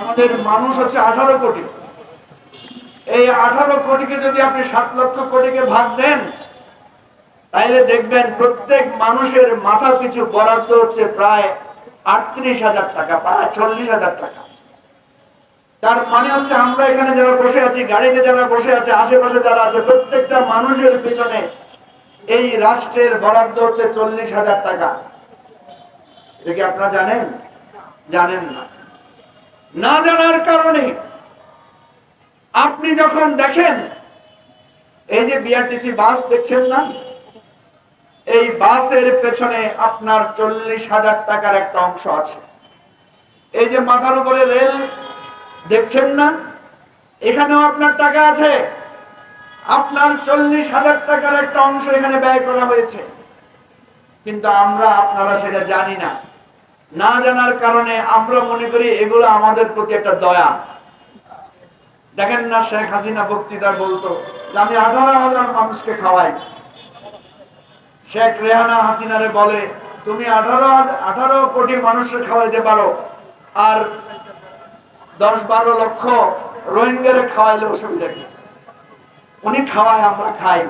আমাদের মানুষ হচ্ছে আঠারো কোটি। এই আঠারো কোটিকে যদি আপনি সাত লক্ষ কোটিকে ভাগ দেন, তাইলে দেখবেন প্রত্যেক মানুষের মাথা পিছু বরাদ্দ হচ্ছে প্রায় আটত্রিশ হাজার টাকা, প্রায় চল্লিশ হাজার টাকা। তার মানে হচ্ছে আমরা এখানে যারা বসে আছি, গাড়িতে যারা বসে আছে, আশেপাশে যারা আছে, প্রত্যেকটা মানুষের পিছনে এই রাষ্ট্রের বরাদ্দ হচ্ছে চল্লিশ হাজার টাকা। এটা কি আপনারা জানেন? জানেন না। না জানার কারণে আপনি যখন দেখেন, এই যে বিআরটিসি বাস দেখছেন না? এই বাসের পেছনে আপনার চল্লিশ হাজার টাকার একটা অংশ আছে। এই যে মাথার উপরে রেল দেখছেন না? এখানেও আপনার টাকা আছে। আপনার চল্লিশ হাজার টাকার একটা অংশ এখানে ব্যয় করা হয়েছে। কিন্তু আমরা, আপনারা সেটা জানি না। না জানার কারণে আমরা মনে করি এগুলো আমাদের প্রতি একটা দয়া। দেখেন না শেখ হাসিনা বক্তৃতা বলতো আমি আঠারো হাজার মানুষকে খাওয়াই। শেখ রেহানা হাসিনারে বলে, তুমি আঠারো আঠারো কোটি মানুষকে খাওয়াইতে পারো আর দশ বারো লক্ষ রোহিঙ্গারে খাওয়াইলে অসুবিধা কি? উনি খাওয়ায়, আমরা খাই।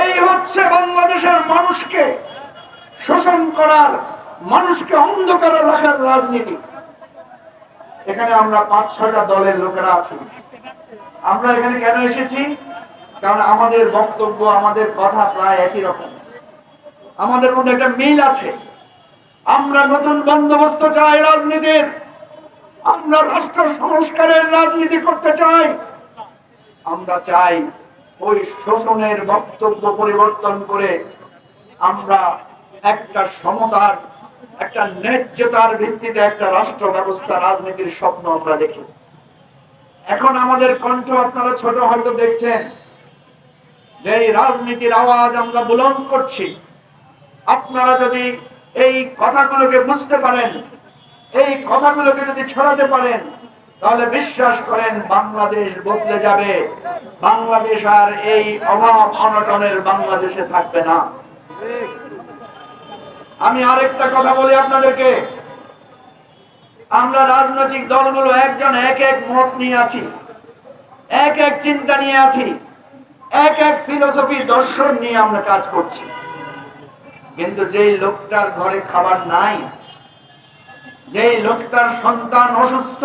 এই হচ্ছে বাংলাদেশের মানুষকে শোষণ করার মানুষকে অন্ধকারে রাখার রাজনীতি। এখানে আমরা পাঁচ, ছয়টা দলের লোকেরা আছি। আমরা এখানে কেন এসেছি? কারণ আমাদের বক্তব্য, আমাদের কথা প্রায় একই রকম। আমাদের মধ্যে একটা মিল আছে। আমরা নতুন বন্দোবস্ত চাই রাজনীতির। আমরা রাষ্ট্র সংস্কারের রাজনীতি করতে চাই। আমরা চাই ওই শোষণের বক্তব্য পরিবর্তন করে আমরা একটা সমতার একটা ন্যায্যতার ভিত্তিতে একটা রাষ্ট্র ব্যবস্থা, রাজনীতির স্বপ্ন আমরা দেখি। এখন আমাদের কণ্ঠ আপনারা ছোট হয়তো দেখছেন। যে এই রাজনীতির আওয়াজ আমরা বুলন্দ করছি। আপনারা যদি এই কথাগুলোকে বুঝতে পারেন, এই কথাগুলোকে যদি ছড়াতে পারেন, তাহলে বিশ্বাস করেন বাংলাদেশ বদলে যাবে। বাংলাদেশ আর এই অভাব অনটনের বাংলাদেশে থাকবে না। আমি আরেকটা কথা বলি আপনাদেরকে। আমরা রাজনৈতিক দলগুলো একজন এক এক মত নিয়ে আছি, এক এক চিন্তা নিয়ে আছি, এক এক ফিলোসফি দর্শন নিয়ে আমরা কাজ করছি। কিন্তু যেই লোকটার ঘরে খাবার নাই, যেই লোকটার সন্তান অসুস্থ,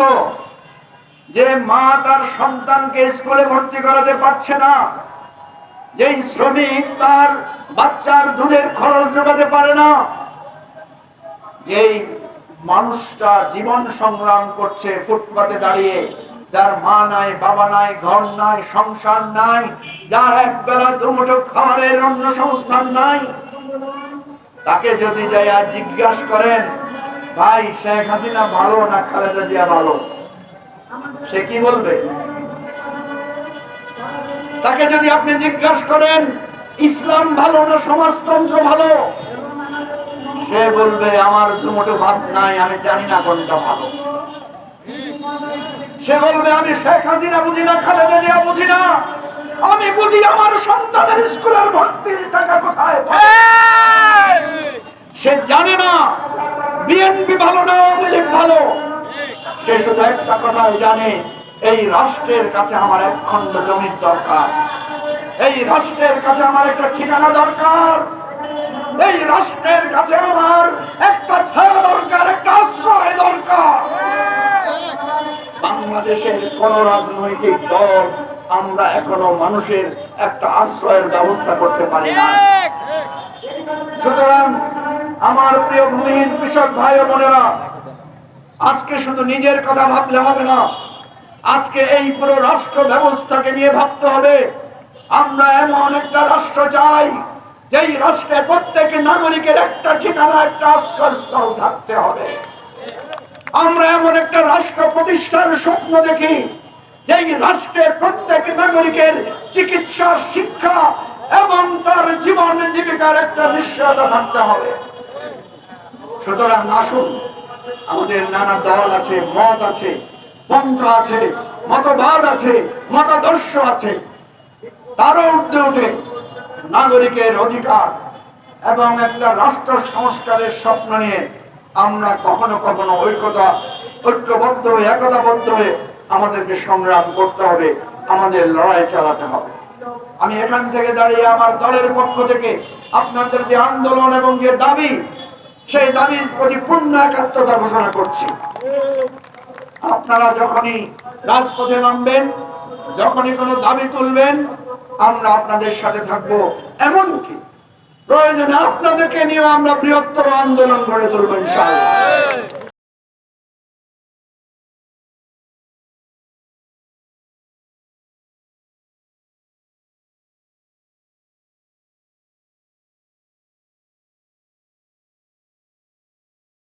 যে মা তার সন্তানকে স্কুলে ভর্তি করাতে পারছে না, যেই শ্রমিক তার বাচ্চার দুধের খরচ যোগাতে পারে না যেই মানুষটা জীবন সংগ্রাম করছে, ফুটপাতে দাঁড়িয়ে। যার মা নাই, বাবা নাই, ঘর নাই, সংসার নাই, যার এক বেলা দুমুঠো খাবারের অন্য সংস্থান নাই, তাকে যদি যাই আর জিজ্ঞাসা করেন, ভাই, শেখ হাসিনা ভালো না খালেদা জিয়া ভালো? সে কি বলবে? তাকে যদি আপনি জিজ্ঞাসা করেন, ইসলাম ভালো না সমাজতন্ত্র ভালো? সে বলবে, আমার দুমুঠো ভাত নাই, আমি জানি না কোনটা ভালো। সে বলবে, আমি শেখ হাসিনা বুঝি না, খালেদা জিয়া বুঝি না। আমি বুঝি আমার সন্তানের স্কুলের ভর্তির টাকা কোথায় সে জানে না, বিএনপি ভালো না, আওয়ামী লীগ ভালো। সে শুধু একটা কথাই জানে, এই রাষ্ট্রের কাছে আমার এক খণ্ড জমির দরকার। এই রাষ্ট্রের কাছে আমার একটা ঠিকানা দরকার। এই রাষ্ট্রের কাছে কোন রাজনৈতিক দল আমরা এখনও মানুষের একটা আশ্রয়ের ব্যবস্থা করতে পারি না। সুতরাং আমার প্রিয় ভূমিহীন কৃষক ভাই বোনেরা, আজকে শুধু নিজের কথা ভাবলে হবে না, আজকে এই পুরো রাষ্ট্র ব্যবস্থাকে নিয়ে ভাবতে হবে। আমরা এমন একটা রাষ্ট্র চাই, যেই রাষ্ট্রে প্রত্যেক নাগরিকের একটা ঠিকানা, একটা আশ্রয়স্থল থাকতে হবে। আমরা এমন একটা রাষ্ট্র প্রতিষ্ঠার স্বপ্ন দেখি, যেই রাষ্ট্রের প্রত্যেক নাগরিকের চিকিৎসা, শিক্ষা এবং তার জীবন জীবিকার একটা নিশ্চয়তা থাকতে হবে। সুতরাং আসুন, আমাদের নানা দল আছে, মত আছে, পন্থ আছে, মতবাদ আছে, মতাদর্শ আছে। তারও ঊর্ধ্বে উঠে নাগরিকের অধিকার এবং একটা রাষ্ট্র সংস্কারের স্বপ্ন নিয়ে আমরা কখনো কখনো ঐক্যতা, ঐক্যবদ্ধ হয়ে, একতাবদ্ধ হয়ে আমাদেরকে সংগ্রাম করতে হবে, আমাদের লড়াই চালাতে হবে। আমি এখান থেকে দাঁড়িয়ে আমার দলের পক্ষ থেকে আপনাদের যে আন্দোলন এবং যে দাবি, সেই দাবির প্রতি পূর্ণ একাত্মতা ঘোষণা করছি। আপনারা যখনই রাজপথে নামবেন, যখনই কোনো দাবি তুলবেন, আমরা আপনাদের সাথে থাকব, এমনকি প্রয়োজনে আপনাদেরকে নিয়ে আমরা বৃহত্তর আন্দোলন গড়ে তুলবেন ইনশাআল্লাহ।